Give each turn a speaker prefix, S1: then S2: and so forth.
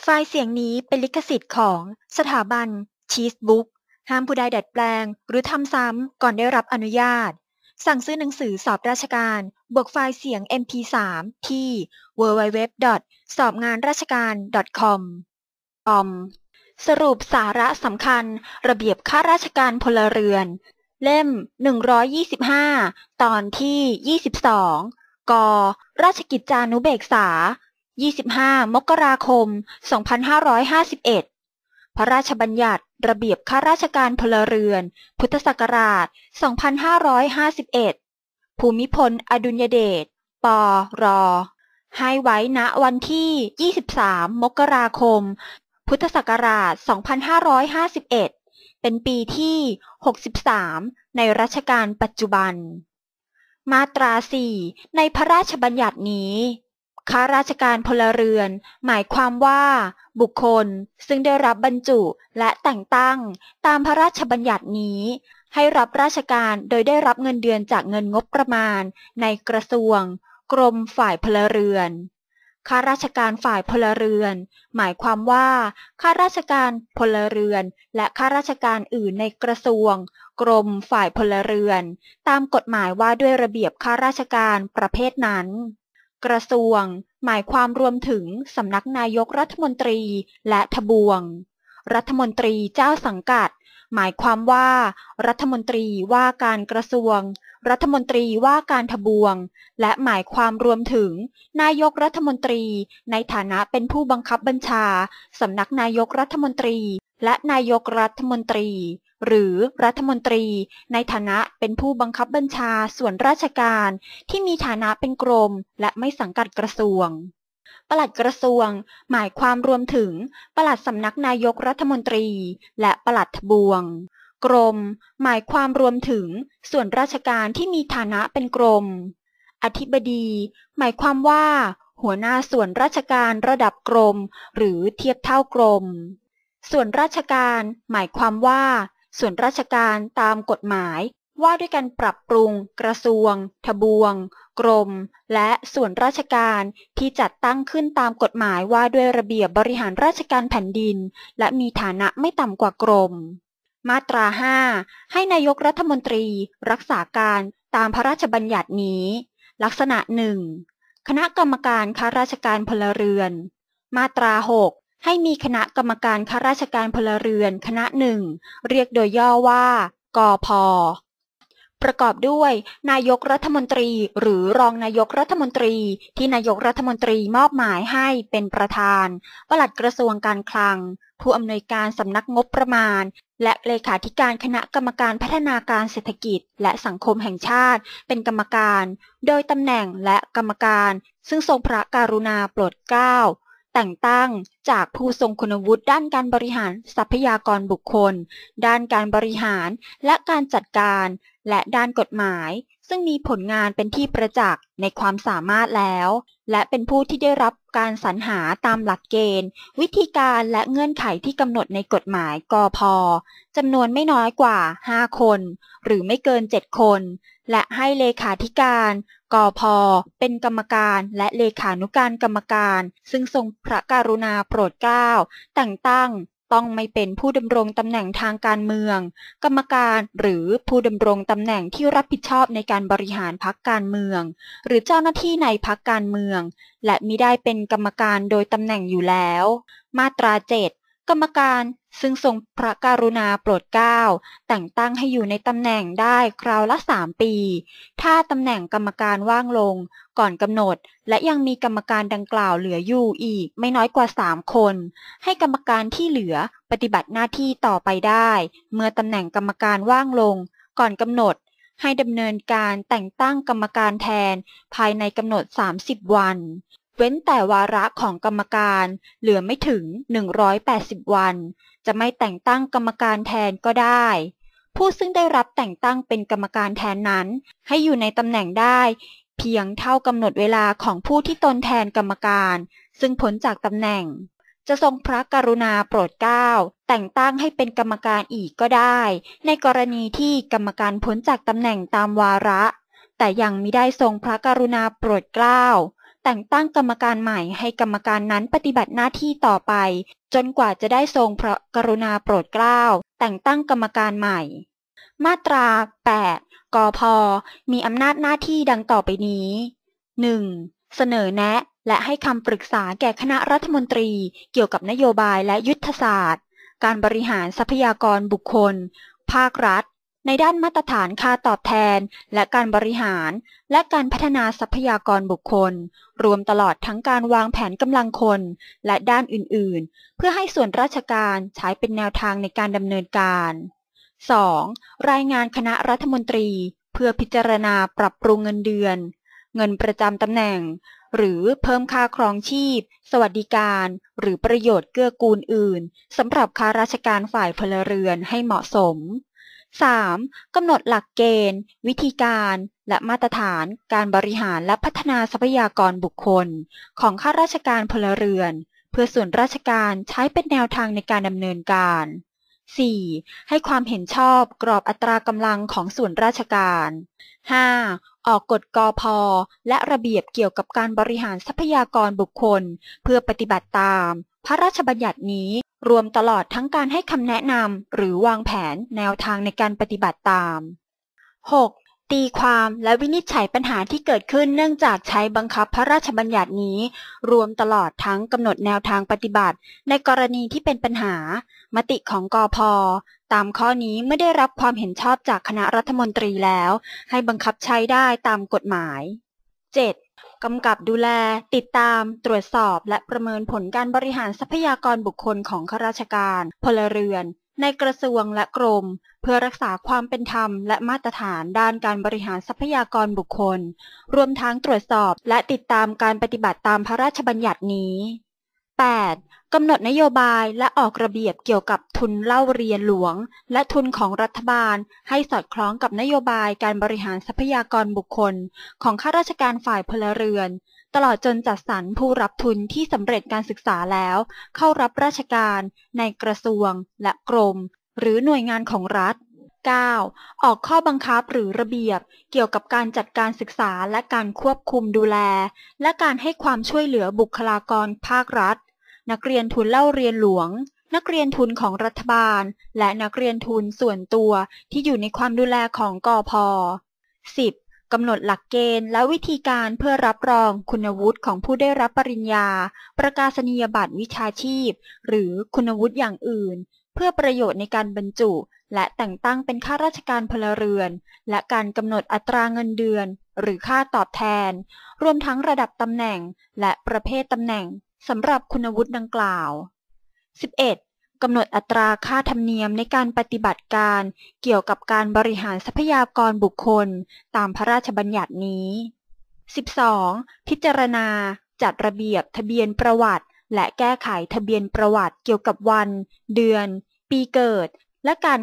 S1: ไฟล์เสียงนี้เป็นลิขสิทธิ์ของสถาบันชีสบุ๊กห้ามผู้ใดดัดแปลง หรือทำซ้ำก่อนได้รับอนุญาต สั่งซื้อหนังสือสอบราชการ บวกไฟล์เสียง MP3 ที่ www. สอบงานราชการ .com อมสรุปสาระสำคัญ ระเบียบข้าราชการพลเรือน เล่ม 125 ตอนที่ 22 ก ราชกิจจานุเบกษา 25 มกราคม 2551 พระราชบัญญัติระเบียบข้าราชการพลเรือน พุทธศักราช 2551 ภูมิพล อดุลยเดช ปร ให้ไว้ณวันที่ 23 มกราคม พุทธศักราช 2551 เป็นปีที่ 63 ในรัชกาลปัจจุบัน มาตรา 4 ในพระราชบัญญัตินี้ ข้าราชการพลเรือน หมายความว่า บุคคลซึ่งได้รับบรรจุและแต่งตั้ง ตามพระราชบัญญัตินี้ ให้รับราชการโดยได้รับเงินเดือนจากเงินงบประมาณ ในกระทรวง กรมฝ่ายพลเรือนข้าราชการฝ่ายพลเรือน หมายความว่าข้าราชการพลเรือน และข้าราชการอื่นในกระทรวง กรมฝ่ายพลเรือน ตามกฎหมายว่าด้วยระเบียบข้าราชการประเภทนั้น กระทรวง หมายความรวมถึงสำนักนายกรัฐมนตรีและทบวง รัฐมนตรีเจ้าสังกัด หมายความว่า รัฐมนตรีว่าการกระทรวง รัฐมนตรีว่าการทบวง และหมายความรวมถึง นายกรัฐมนตรี ในฐานะเป็นผู้บังคับบัญชาสำนักนายกรัฐมนตรี และนายกรัฐมนตรี หรือรัฐมนตรี ในฐานะเป็นผู้บังคับบัญชาส่วนราชการ ที่มีฐานะเป็นกรม และไม่สังกัดกระทรวงปลัดกระทรวง หมายความรวมถึง ปลัดสำนักนายกรัฐมนตรี และปลัดทบวง กรม หมายความรวมถึง ส่วนราชการที่มีฐานะเป็นกรม อธิบดี หมายความว่า หัวหน้าส่วนราชการระดับกรม หรือเทียบเท่ากรม ส่วนราชการ หมายความว่า ส่วนราชการตามกฎหมายว่าด้วยการปรับปรุง กระทรวง ทบวง กรม และส่วนราชการที่จัดตั้งขึ้นตามกฎหมายว่าด้วยระเบียบบริหารราชการแผ่นดิน และมีฐานะไม่ต่ำกว่ากรม มาตรา 5 ให้นายกรัฐมนตรี รักษาการตามพระราชบัญญัตินี้ ลักษณะหนึ่งคณะกรรมการข้าราชการพลเรือน มาตรา6 ให้มีคณะกรรมการข้าราชการพลเรือนคณะหนึ่ง เรียกโดยย่อว่ากอพประกอบด้วย นายกรัฐมนตรี หรือรองนายกรัฐมนตรี ที่นายกรัฐมนตรีมอบหมายให้เป็นประธาน ปลัดกระทรวงการคลัง ผู้อำนวยการสำนักงบประมาณ และเลขาธิการคณะกรรมการพัฒนาการเศรษฐกิจ และสังคมแห่งชาติ เป็นกรรมการ โดยตำแหน่งและกรรมการ ซึ่งทรงพระการุณาโปรดเกล้า แต่งตั้งจากผู้ทรงคุณวุฒิด้านการบริหารทรัพยากรบุคคล ด้านการบริหารและการจัดการ และด้านกฎหมาย ซึ่งมีผลงานเป็นที่ประจักษ์ในความสามารถแล้ว และเป็นผู้ที่ได้รับการสรรหาตามหลักเกณฑ์ วิธีการและเงื่อนไขที่กำหนดในกฎหมายกอพจำนวนไม่น้อยกว่า 5 คน หรือไม่เกิน 7 คน และให้เลขาธิการ กพ เป็นกรรมการและเลขานุการกรรมการ ซึ่งทรงพระกรุณาโปรดเกล้าแต่งตั้งต้องไม่เป็นผู้ดำรงตำแหน่งทางการเมือง กรรมการหรือผู้ดำรงตำแหน่งที่รับผิดชอบในการบริหารพักการเมือง หรือเจ้าหน้าที่ในพักการเมือง และมิได้เป็นกรรมการโดยตำแหน่งอยู่แล้ว มาตรา 7 กรรมการ ซึ่งทรงพระกรุณาโปรดเกล้าแต่งตั้งให้อยู่ในตำแหน่งได้คราวละ 3 ปี ถ้าตำแหน่งกรรมการว่างลงก่อนกำหนด และยังมีกรรมการดังกล่าวเหลืออยู่อีกไม่น้อยกว่า 3 คน ให้กรรมการที่เหลือปฏิบัติหน้าที่ต่อไปได้ เมื่อตำแหน่งกรรมการว่างลง ก่อนกำหนด ให้ดำเนินการแต่งตั้งกรรมการแทนภายในกำหนด 30 วัน เว้นแต่วาระของกรรมการเหลือไม่ถึง 180 วัน จะไม่แต่งตั้งกรรมการแทนก็ได้ ผู้ซึ่งได้รับแต่งตั้งเป็นกรรมการแทนนั้น ให้อยู่ในตำแหน่งได้ เพียงเท่ากำหนดเวลาของผู้ที่ตนแทนกรรมการ ซึ่งพ้นจากตำแหน่ง จะทรงพระกรุณาโปรดเกล้าแต่งตั้งให้เป็นกรรมการอีกก็ได้ ในกรณีที่กรรมการพ้นจากตำแหน่งตามวาระ แต่ยังไม่ได้ทรงพระกรุณาโปรดเกล้า แต่งตั้งกรรมการใหม่ให้กรรมการนั้นปฏิบัติหน้าที่ต่อไป จนกว่าจะได้ทรงพระกรุณาโปรดเกล้า แต่งตั้งกรรมการใหม่ มาตรา 8 กพ มีอำนาจหน้าที่ดังต่อไปนี้ 1. เสนอแนะและให้คำปรึกษาแก่คณะรัฐมนตรีเกี่ยวกับนโยบายและยุทธศาสตร์ การบริหารทรัพยากรบุคคล ภาครัฐ ในด้านมาตรฐานค่าตอบแทน และการบริหาร และการพัฒนาทรัพยากรบุคคล รวมตลอดทั้งการวางแผนกำลังคน และด้านอื่นๆ เพื่อให้ส่วนราชการใช้เป็นแนวทางในการดำเนินการ 2. รายงานคณะรัฐมนตรี เพื่อพิจารณาปรับปรุงเงินเดือน เงินประจำตำแหน่ง หรือเพิ่มค่าครองชีพ สวัสดิการ หรือประโยชน์เกื้อกูลอื่นสำหรับข้าราชการฝ่ายพลเรือนให้เหมาะสม 3. กำหนดหลักเกณฑ์ วิธีการ และมาตรฐาน การบริหารและพัฒนาทรัพยากรบุคคล ของข้าราชการพลเรือน เพื่อส่วนราชการใช้เป็นแนวทางในการดำเนินการ 4. ให้ความเห็นชอบกรอบอัตรากำลังของส่วนราชการ 5. ออกกฎกอพและระเบียบเกี่ยวกับการบริหารทรัพยากรบุคคล เพื่อปฏิบัติตาม พระราชบัญญัตินี้ รวมตลอดทั้งการให้คำแนะนำหรือวางแผนแนวทางในการปฏิบัติตาม 6. ตีความและวินิจฉัยปัญหาที่เกิดขึ้นเนื่องจากใช้บังคับพระราชบัญญัตินี้ รวมตลอดทั้งกำหนดแนวทางปฏิบัติ ในกรณีที่เป็นปัญหา มติของกอพตามข้อนี้ไม่ได้รับความเห็นชอบจากคณะรัฐมนตรีแล้ว ให้บังคับใช้ได้ตามกฎหมาย 7. กำกับดูแล ติดตาม ตรวจสอบ และประเมินผลการบริหารทรัพยากรบุคคลของข้าราชการ พลเรือน ในกระทรวงและกรม เพื่อรักษาความเป็นธรรมและมาตรฐานด้านการบริหารทรัพยากรบุคคล รวมทั้งตรวจสอบและติดตามการปฏิบัติตามพระราชบัญญัตินี้ 8. กำหนดนโยบายและออกระเบียบเกี่ยวกับทุนเล่าเรียนหลวง และทุนของรัฐบาล ให้สอดคล้องกับนโยบายการบริหารทรัพยากรบุคคล ของข้าราชการฝ่ายพลเรือน ตลอดจนจัดสรรผู้รับทุนที่สำเร็จการศึกษาแล้ว เข้ารับราชการ ในกระทรวง และกรม หรือหน่วยงานของรัฐ 9. ออกข้อบังคับหรือระเบียบ เกี่ยวกับการจัดการศึกษาและการควบคุมดูแล และการให้ความช่วยเหลือบุคลากรภาครัฐ นักเรียนทุนเล่าเรียนหลวง นักเรียนทุนของรัฐบาล และนักเรียนทุนส่วนตัวที่อยู่ในความดูแลของกอพ 10. กำหนดหลักเกณฑ์และวิธีการเพื่อรับรองคุณวุฒิของผู้ได้รับปริญญา ประกาศนียบัตรวิชาชีพ หรือคุณวุฒิอย่างอื่น เพื่อประโยชน์ในการบรรจุ และแต่งตั้งเป็นข้าราชการพลเรือน และการกำหนดอัตราเงินเดือน หรือค่าตอบแทน รวมทั้งระดับตำแหน่งและประเภทตำแหน่งสำหรับคุณวุฒิดังกล่าว 11. กำหนดอัตราค่าธรรมเนียมในการปฏิบัติการเกี่ยวกับการบริหารทรัพยากรบุคคล ตามพระราชบัญญัตินี้ 12. พิจารณา จัดระเบียบทะเบียนประวัติ และแก้ไขทะเบียนประวัติเกี่ยวกับวัน เดือน ปีเกิด และการ